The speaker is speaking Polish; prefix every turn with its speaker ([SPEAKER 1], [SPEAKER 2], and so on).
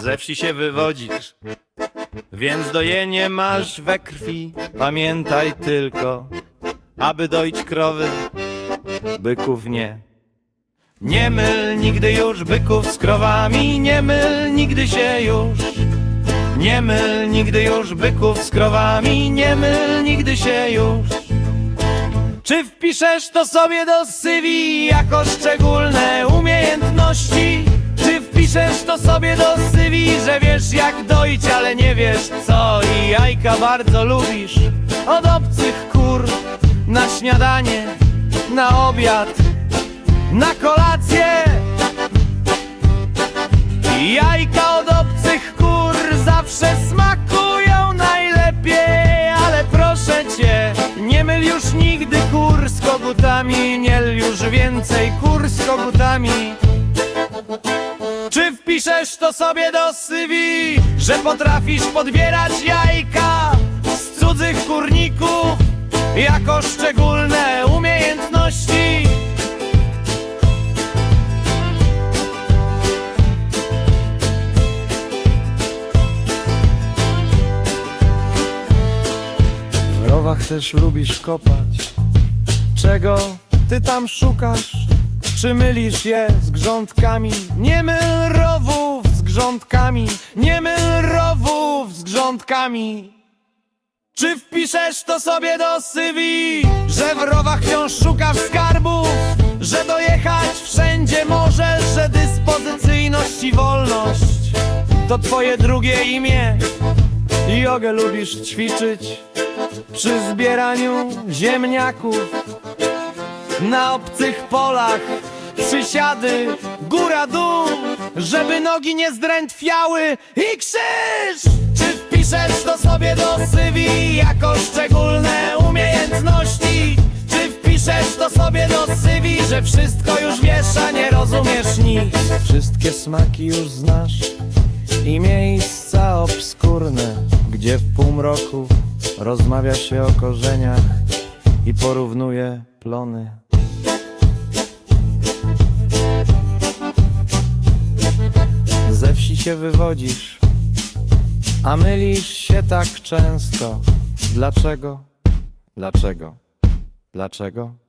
[SPEAKER 1] Ze wsi się wywodzisz, więc dojenie masz we krwi. Pamiętaj tylko, aby doić krowy, byków nie. Nie myl nigdy już byków z krowami, nie myl nigdy się już. Nie myl nigdy już byków z krowami, nie myl nigdy się już. Czy wpiszesz to sobie do CV jako szczególne umiejętności? Czy wpiszesz to sobie do CV, że wiesz jak doić, ale nie wiesz co i jajka bardzo lubisz? Od obcych kur na śniadanie, na obiad, na kolację. Jajka nie myl już nigdy kur z kogutami, nie już więcej kur z kogutami. Czy wpiszesz to sobie do CV, że potrafisz podbierać jajka W rowach też lubisz kopać. Czego ty tam szukasz? Czy mylisz je z grządkami? Nie myl rowów z grządkami, nie myl rowów z grządkami. Czy wpiszesz to sobie do CV, że w rowach wciąż szukasz skarbów? Że dojechać wszędzie możesz, że dyspozycyjność i wolność to twoje drugie imię. Jogę lubisz ćwiczyć przy zbieraniu ziemniaków na obcych polach. Przysiady, góra, dół, żeby nogi nie zdrętwiały i krzyż! Czy wpiszesz to sobie do CV jako szczególne umiejętności? Czy wpiszesz to sobie do CV, że wszystko już wiesz, a nie rozumiesz nic? Wszystkie smaki już znasz i miejsca obskurne, gdzie w półmroku rozmawia się o korzeniach i porównuje plony. Ze wsi się wywodzisz, a mylisz się tak często. Dlaczego? Dlaczego? Dlaczego?